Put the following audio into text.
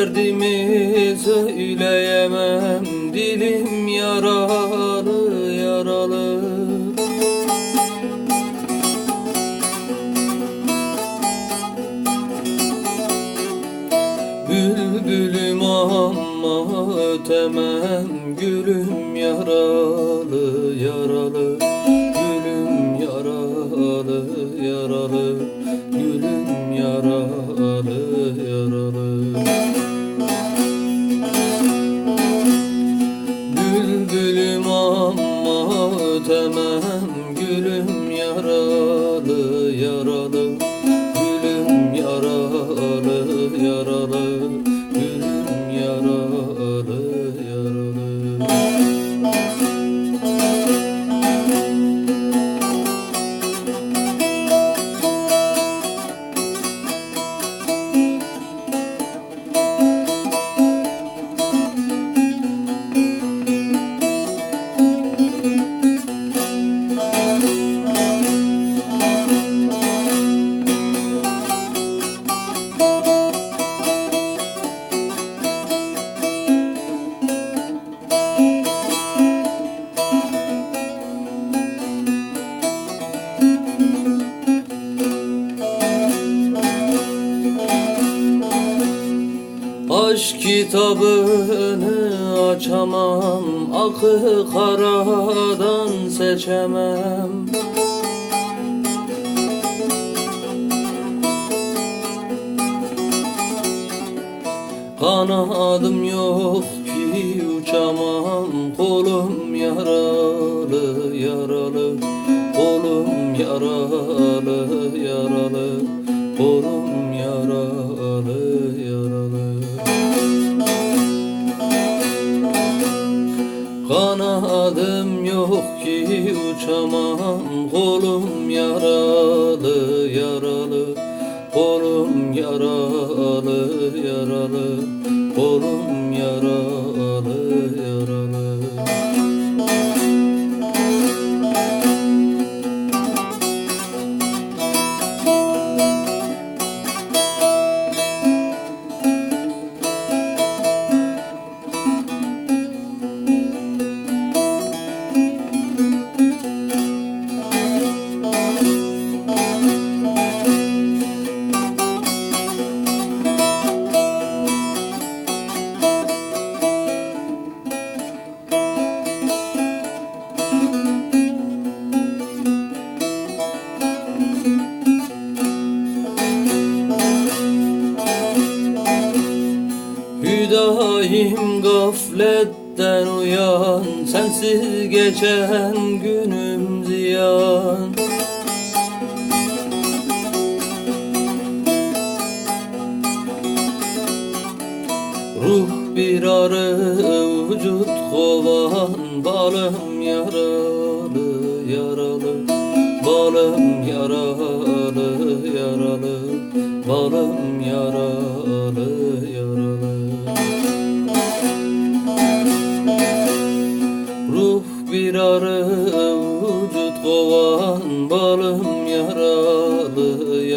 Derdimi söyleyemem Dilim yaralı yaralı. Bülbülüm ama ötemem. Gülüm yaralı yaralı. Gülüm yaralı yaralı. Gülüm yaralı yaralı. Gülüm yaralı yaralı. Gülüm yaralı yaralı. Gülüm yaralı Aşk kitabını açamam Akı karadan seçemem. Kanadım yok ki uçamam Kolum yaralı yaralı. Kolum yaralı yaralı. Kolum yaralı yaralı Kanadım yok ki uçamam Kolum yaralı yaralı. Kolum yaralı yaralı. Kolum yaralı Hüdayim gafletten uyan Sensiz geçen günüm ziyan. Ruh bir arı vücut kovan Balım yaralı yaralı. Balım yaralı yaralı. Balım yaralı yaralı Hey.